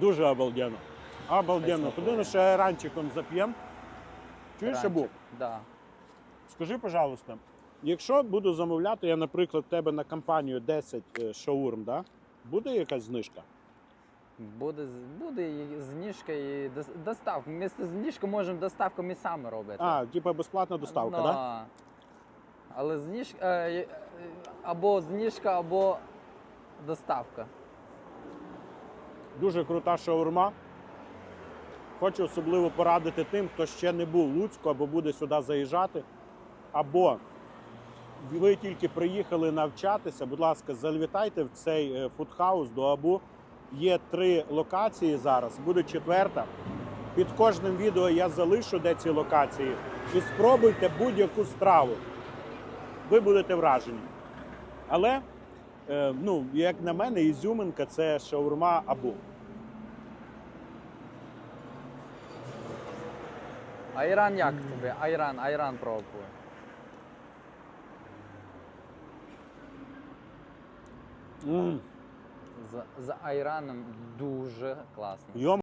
Дуже обалденно. Обалденно. Куди ми ще айранчиком зап'ємо? Чуєш, Ранчик. Абу? Да. Скажи, пожалуйста, якщо буду замовляти, я, наприклад, тебе на компанію 10 е, шаурм, да? буде якась знижка? Буде, буде і знижка і дос- доставка. Вместо знижки можемо доставку ми самі робити. А, типа безплатна доставка, Ну, так? Да? Але знижка е, е, або знижка, або доставка. Дуже крута шаурма. Хочу особливо порадити тим, хто ще не був в Луцьку або буде сюди заїжджати. Або ви тільки приїхали навчатися, будь ласка, завітайте в цей е, фудхаус до Абу. Є три локації зараз, буде четверта. Під кожним відео я залишу де ці локації. І спробуйте будь-яку страву. Ви будете вражені. Але, ну, як на мене, ізюминка це шаурма Абу. Айран як тобі? Айран, айран пробує. Mm. З, з айраном дуже класно. Йом